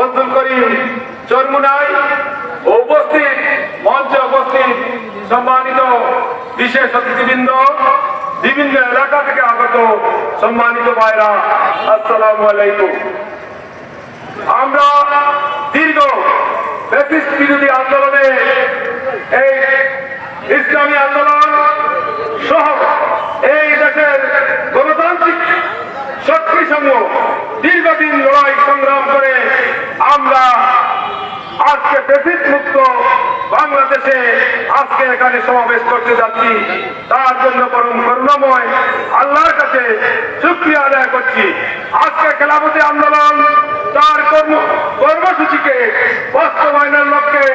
বদুল করিম চরমুনাই উপস্থিত, মঞ্চে উপস্থিত সম্মানিত বিশেষ অতিথিবৃন্দ, বিভিন্ন এলাকা থেকে আগত সম্মানিত ভাইরা, আসসালামু আলাইকুম। আমরা দীর্ঘ ব্রিটিশ বিরোধী আন্দোলনে এই ইসলামী আন্দোলন সহ এই দেশের গণতান্ত্রিক শক্তি সমূহ দীর্ঘদিন লড়াই সংগ্রাম করে আমরা আজকে ব্রিটিশ মুক্ত বাংলাদেশে আজকে এখানে সমাবেশ করতে যাচ্ছি। তার জন্য পরম করুণাময় আল্লাহর কাছে শুক্রিয়া আদায় করছি। আজকে খেলাপতি আন্দোলন, তার কর্ম, কর্মসূচিকে বাস্তবায়নের লক্ষ্যে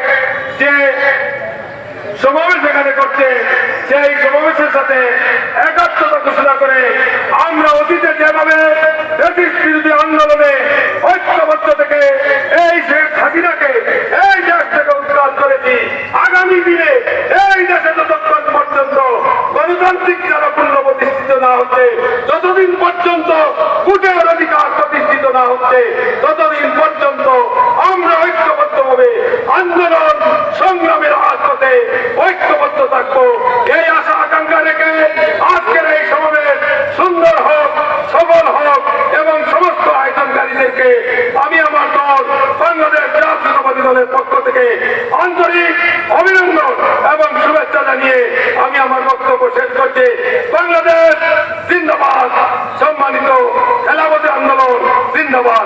যে সমাবেশ এখানে করছে, সেই সমাবেশের সাথে একাত্মতা ঘোষণা করে আমরা অতীতে যেভাবে ব্রিটিশ বিরোধী আন্দোলনে ঐক্যবদ্ধ থেকে এই শেখ হাসিনাকে এই দেশ থেকে উদ্ধার করেছি আগামী দিনে এই দেশে যতক্ষণ পর্যন্ত যারা পূর্ণ প্রতিষ্ঠিত না হচ্ছে, যতদিন পর্যন্ত ভোটের অধিকার প্রতিষ্ঠিত না হচ্ছে, ততদিন পর্যন্ত আমরা ঐক্যবদ্ধভাবে আন্দোলন, সংগ্রামের রাজপথে ঐক্যবদ্ধ থাকব। এই আশা, আকাঙ্ক্ষা রেখে আজকের এই সমাবেশ সুন্দর হোক সফল হোক এবং সমস্ত আয়োজনকারীদেরকে আমি আমার দল বাংলাদেশ জাতীয়তাবাদী দলের পক্ষ থেকে আন্তরিক অভিনন্দন এবং শুভেচ্ছা জানিয়ে আমি আমার বক্তব্য শেষ করছি বাংলাদেশ জিন্দাবাদ সম্মানিত খেলাপতি আন্দোলন জিন্দাবাদ